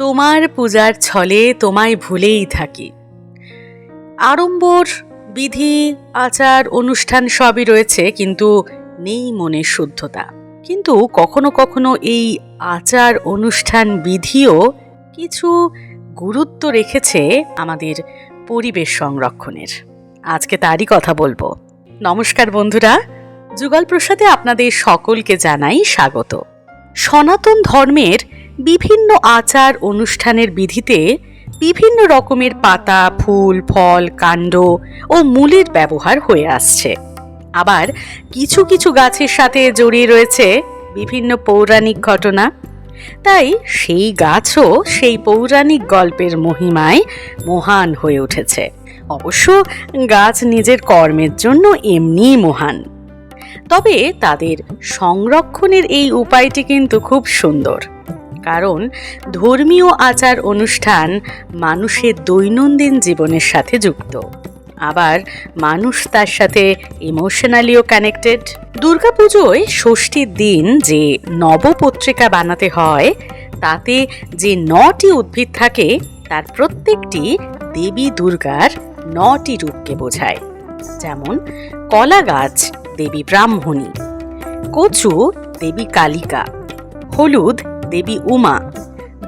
তোমার পূজার ছলে তোমায় ভুলেই থাকি। আড়ম্বর, বিধি, আচার, অনুষ্ঠান সবই রয়েছে, কিন্তু নেই মনের শুদ্ধতা। কিন্তু কখনো কখনো এই আচার, অনুষ্ঠান, বিধিও কিছু গুরুত্ব রেখেছে আমাদের পরিবেশ সংরক্ষণের। আজকে তারই কথা বলব। নমস্কার বন্ধুরা যুগল প্রসাদে আপনাদের সকলকে জানাই স্বাগত। সনাতন ধর্মের বিভিন্ন আচার অনুষ্ঠানের বিধিতে বিভিন্ন রকমের পাতা, ফুল, ফল, কাণ্ড ও মূলের ব্যবহার হয়ে আসছে। আবার কিছু কিছু গাছের সাথে জড়িয়ে রয়েছে বিভিন্ন পৌরাণিক ঘটনা। তাই সেই গাছও সেই পৌরাণিক গল্পের মহিমায় মহান হয়ে উঠেছে। অবশ্য গাছ নিজের কর্মের জন্য এমনিই মহান। তবে তাদের সংরক্ষণের এই উপায়টি কিন্তু খুব সুন্দর। কারণ ধর্মীয় আচার অনুষ্ঠান মানুষের দৈনন্দিন জীবনের সাথে যুক্ত। আবার মানুষ তার সাথে ইমোশনালিও কানেক্টেড দুর্গাপুজোয় ষষ্ঠীর দিন যে নবপত্রিকা বানাতে হয়, তাতে যে নটি উদ্ভিদ থাকে, তার প্রত্যেকটি দেবী দুর্গার নটি রূপকে বোঝায়। যেমন কলা গাছ, দেবী ব্রাহ্মণী, কচু, দেবী কালিকা, হলুদ দেবী উমা,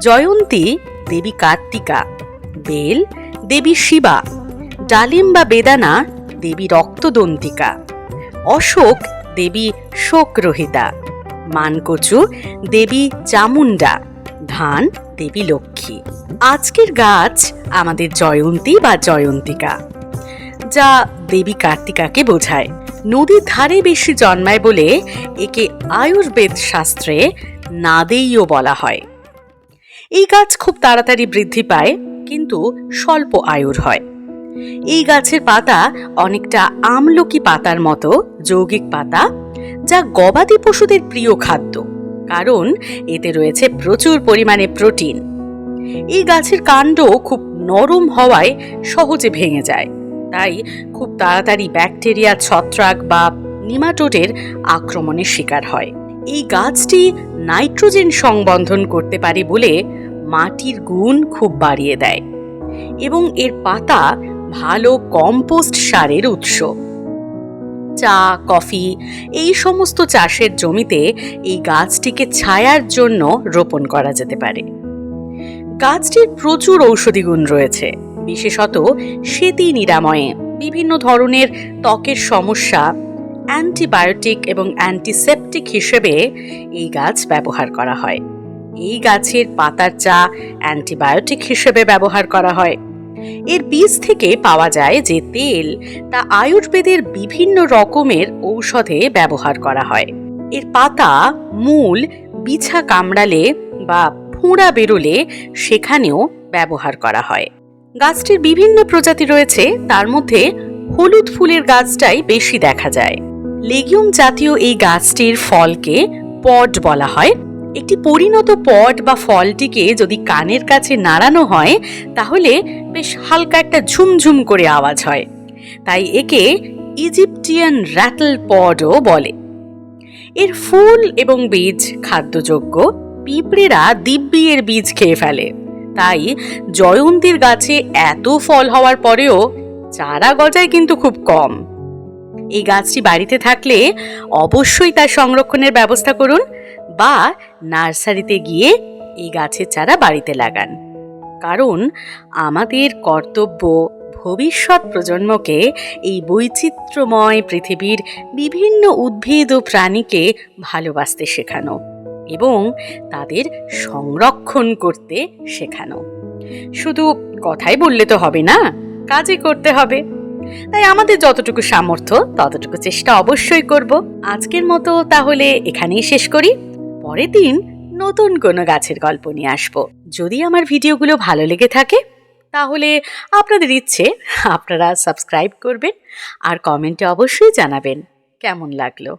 জয়ন্তী দেবী কার্তিকা, বেল দেবী শিবা, ডালিম বা বেদানা দেবী রক্তদন্তিকা, অশোক দেবী শোকরহিতা, মানকচু দেবী চামুন্ডা ধান দেবী লক্ষ্মী। আজকের গাছ আমাদের জয়ন্তী বা জয়ন্তিকা, যা দেবী কার্তিকাকে বোঝায়। নদীর ধারে বেশি জন্মায় বলে একে আয়ুর্বেদ শাস্ত্রে নাদেইও বলা হয়। এই গাছ খুব তাড়াতাড়ি বৃদ্ধি পায়, কিন্তু স্বল্প আয়ুর হয়। এই গাছের পাতা অনেকটা আমলকি পাতার মতো, যৌগিক পাতা, যা গবাদি পশুদের প্রিয় খাদ্য, কারণ এতে রয়েছে প্রচুর পরিমাণে প্রোটিন। এই গাছের কাণ্ড খুব নরম হওয়ায় সহজে ভেঙে যায়, তাই খুব তাড়াতাড়ি ব্যাকটেরিয়া, ছত্রাক বা নিমাটোডের আক্রমণের শিকার হয়। এই গাছটি নাইট্রোজেন সংবন্ধন করতে পারে বলে মাটির গুণ খুব বাড়িয়ে দেয় এবং এর পাতা ভালো কম্পোস্ট সারের উৎস। চা, কফি এই সমস্ত চাষের জমিতে এই গাছটিকে ছায়ার জন্য রোপণ করা যেতে পারে। গাছটির প্রচুর ঔষধি গুণ রয়েছে, বিশেষত সেতি নিরাময়ে, বিভিন্ন ধরনের ত্বকের সমস্যা অ্যান্টিবায়োটিক এবং অ্যান্টিসেপটিক হিসেবে এই গাছ ব্যবহার করা হয়। এই গাছের পাতার চা অ্যান্টিবায়োটিক হিসেবে ব্যবহার করা হয়। এর বীজ থেকে পাওয়া যায় যে তেল তা আয়ুর্বেদের বিভিন্ন রকমের ঔষধে ব্যবহার করা হয়। এর পাতা, মূল, বিছা কামড়ালে বা ফোঁড়া বেরোলে সেখানেও ব্যবহার করা হয়। গাছটির বিভিন্ন প্রজাতি রয়েছে, তার মধ্যে হলুদ ফুলের গাছটাই বেশি দেখা যায়। লেগিউম জাতীয় এই গাছটির ফলকে পড বলা হয়। একটি পরিণত পট বা ফলটিকে যদি কানের কাছে নাড়ানো হয়, তাহলে বেশ হালকা একটা ঝুমঝুম করে আওয়াজ হয়। তাই একে ইজিপ্টিয়ান র্যাটল পডও বলে। এর ফুল এবং বীজ খাদ্যযোগ্য। পিঁপড়েরা দিব্যি এর বীজ খেয়ে ফেলে। তাই জয়ন্তীর গাছে এত ফল হওয়ার পরেও চারা গজায় কিন্তু খুব কম। এই গাছটি বাড়িতে থাকলে অবশ্যই তার সংরক্ষণের ব্যবস্থা করুন বা নার্সারিতে গিয়ে এই গাছের চারা বাড়িতে লাগান। কারণ আমাদের কর্তব্য ভবিষ্যৎ প্রজন্মকে এই বৈচিত্র্যময় পৃথিবীর বিভিন্ন উদ্ভিদ ও প্রাণীকে ভালোবাসতে শেখানো এবং তাদের সংরক্ষণ করতে শেখানো। শুধু কথাই বললে তো হবে না, কাজই করতে হবে। তাই আমাদের যতটুকু সামর্থ্য, ততটুকু চেষ্টা অবশ্যই করব। আজকের মতো তাহলে এখানেই শেষ করি। পরের দিন নতুন কোনো গাছের গল্প নিয়ে আসব। যদি আমার ভিডিওগুলো ভালো লেগে থাকে, তাহলে আপনাদের ইচ্ছে, আপনারা সাবস্ক্রাইব করবেন আর কমেন্টে অবশ্যই জানাবেন। কেমন লাগল?